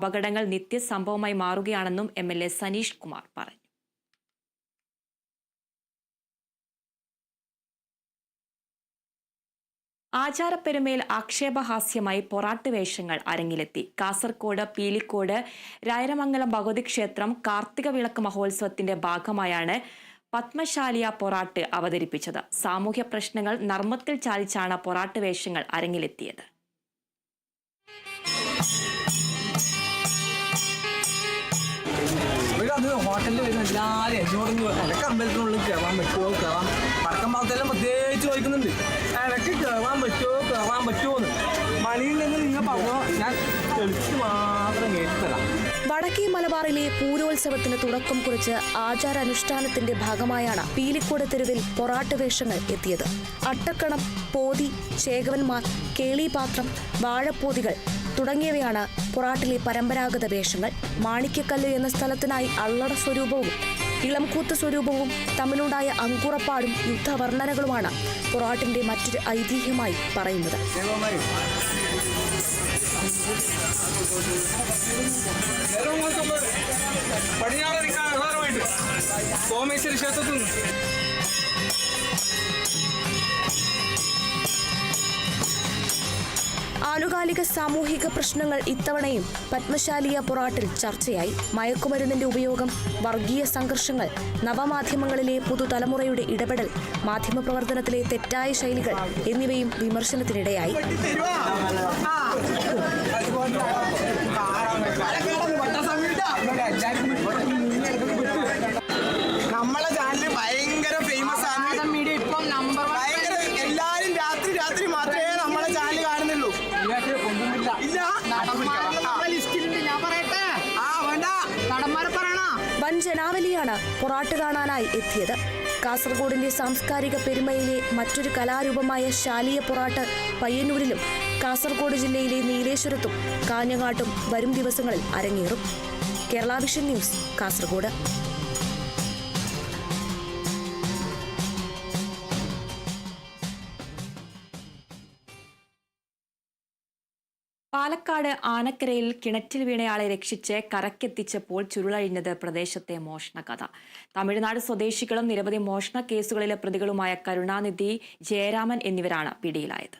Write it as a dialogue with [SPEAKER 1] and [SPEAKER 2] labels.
[SPEAKER 1] അപകടങ്ങൾ നിത്യസംഭവമായി മാറുകയാണെന്നും M L A Sanish Kumar പറഞ്ഞു. ആചാരപ്പെരുമയിൽ ആക്ഷേപഹാസ്യമായി പൊറാട്ട് വേഷങ്ങൾ അരങ്ങിലെത്തി. കാസർകോട് പീലിക്കോട് രായരമംഗലം ഭഗവതി ക്ഷേത്രം കാർത്തിക വിളക്ക് മഹോത്സവത്തിന്റെ ഭാഗമായാണ് പത്മശാലിയ പൊറാട്ട് അവതരിപ്പിച്ചത്. സാമൂഹ്യ പ്രശ്നങ്ങൾ നർമ്മത്തിൽ ചാലിച്ചാണ് പൊറാട്ട് വേഷങ്ങൾ അരങ്ങിലെത്തിയത്.
[SPEAKER 2] ഹോട്ടലിൽ വരുന്ന എല്ലാവരും എന്നോട് ഇടയ്ക്ക് അമ്പലത്തിനുള്ളിൽ കയറാൻ പറ്റുമോ കയറാൻ പടക്കം ഭാഗത്തെല്ലാം പ്രത്യേകിച്ച് ചോദിക്കുന്നുണ്ട്. ഇടയ്ക്ക് കയറാൻ പറ്റുമോ കയറാൻ പറ്റുമോ എന്ന് മണിയിൽ നിന്ന് നിങ്ങൾ പറഞ്ഞോ. ഞാൻ തെളിച്ച് മാത്രം കേട്ടുതരാം
[SPEAKER 3] വടക്കേ മലബാറിലെ പൂരോത്സവത്തിന് തുടക്കം കുറിച്ച് ആചാരാനുഷ്ഠാനത്തിന്റെ ഭാഗമായാണ് പീലിക്കോട് തെരുവിൽ പൊറാട്ട് വേഷങ്ങൾ എത്തിയത്. അട്ടക്കണം പോതി ചേകവന്മാർ കേളിപാത്രം വാഴപ്പോതികൾ തുടങ്ങിയവയാണ് പൊറാട്ടിലെ പരമ്പരാഗത വേഷങ്ങൾ. മാണിക്യക്കല്ല് എന്ന സ്ഥലത്തിനായി അള്ളട സ്വരൂപവും ഇളംകൂത്ത് സ്വരൂപവും തമ്മിലുണ്ടായ അങ്കുറപ്പാടും യുദ്ധവർണനകളുമാണ് പൊറാട്ടിന്റെ മറ്റൊരു ഐതിഹ്യമായി പറയുന്നത്.
[SPEAKER 2] ക്ഷേത്രത്തിൽ
[SPEAKER 3] ആനുകാലിക സാമൂഹിക പ്രശ്നങ്ങൾ ഇത്തവണയും പത്മശാലിയ പൊറാട്ടിൽ ചർച്ചയായി. മയക്കുമരുന്നിന്റെ ഉപയോഗം വർഗീയ സംഘർഷങ്ങൾ നവമാധ്യമങ്ങളിലെ പുതുതലമുറയുടെ ഇടപെടൽ മാധ്യമപ്രവർത്തനത്തിലെ തെറ്റായ ശൈലികൾ എന്നിവയും വിമർശനത്തിനിടയായി.
[SPEAKER 4] നമ്മളെ ചാനൽ
[SPEAKER 3] ജനാവലിയാണ് പൊറാട്ട് കാണാനായി എത്തിയത്. കാസർഗോഡിന്റെ സാംസ്കാരിക പെരുമയിലെ മറ്റൊരു കലാരൂപമായ ശാലിയ പൊറാട്ട് പയ്യന്നൂരിലും കാസർഗോഡ് ജില്ലയിലെ നീലേശ്വരത്തും കാഞ്ഞങ്ങാട്ടും വരും ദിവസങ്ങളിൽ അരങ്ങേറും. Kerala vision news Kasaragod.
[SPEAKER 1] Palakkad ആനക്കരയിൽ കിണറ്റിൽ വീണയാളെ രക്ഷിച്ച് കരക്കെത്തിച്ചപ്പോൾ ചുരുളഴിഞ്ഞത് പ്രദേശത്തെ മോഷണ കഥ. തമിഴ്നാട് സ്വദേശികളും നിരവധി മോഷണ കേസുകളിലെ പ്രതികളുമായ കരുണാനിധി ജയരാമൻ എന്നിവരാണ് പിടിയിലായത്.